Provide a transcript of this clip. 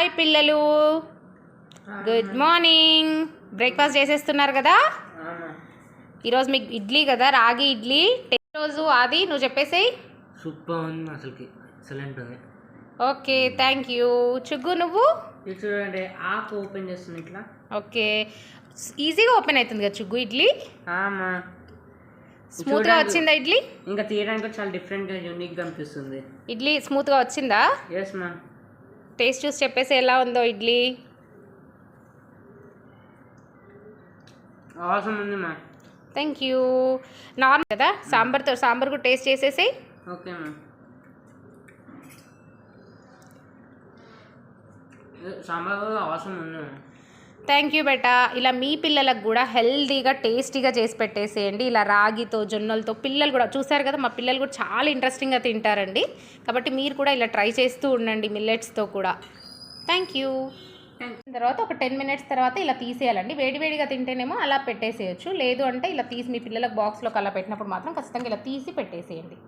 Hi పిల్లలు. Good morning breakfast చేసేస్తున్నారు కదా? ఈరోజు మీకు ఇడ్లీ కదా రాగి ఇడ్లీ. రోజు అది నువ్వు చెప్పేసేయ్. సూపర్ ఉంది అసలుకి. ఎక్సలెంట్ ఉంది. ఓకే థ్యాంక్ యూ చుగ్గు నువ్వు? చూడండి ఆకు ఓపెన్ చేస్తుంది ఇట్లా. ఓకే. ఈజీగా ఓపెన్ అవుతుంది కదా చుగ్గు ఇడ్లీ? ఆమా. స్మూత్గా వచ్చిందా ఇడ్లీ? ఇంకా తీయడానికి చాలా డిఫరెంట్గా యూనిక్గా అనిపిస్తుంది. ఇడ్లీ స్మూత్గా వచ్చిందా? ఎస్ మా టేస్ట్ చూసి చెప్పేసి ఎలా ఉందో ఇడ్లీ. అవసరం ఉంది మా థ్యాంక్ యూ నార్మల్ కదా? సాంబార్తో సాంబార్ కూడా టేస్ట్ చేసేసి. ఓకే మా సాంబార్ అవసరం ఉంది థ్యాంక్ యూ బేటా. ఇలా మీ పిల్లలకు కూడా హెల్తీగా టేస్టీగా చేసి పెట్టేసేయండి. ఇలా రాగితో జొన్నలతో పిల్లలు కూడా చూసారు కదా మా పిల్లలు కూడా చాలా ఇంట్రెస్టింగ్గా తింటారండి. కాబట్టి మీరు కూడా ఇలా ట్రై చేస్తూ ఉండండి మిల్లెట్స్తో కూడా. థ్యాంక్ యూ తర్వాత ఒక టెన్ మినిట్స్ తర్వాత ఇలా తీసేయాలండి. వేడివేడిగా తింటేనేమో అలా పెట్టేసేయచ్చు. లేదు అంటే ఇలా తీసి మీ పిల్లలకు బాక్స్లోకి అలా పెట్టినప్పుడు మాత్రం ఖచ్చితంగా ఇలా తీసి పెట్టేసేయండి.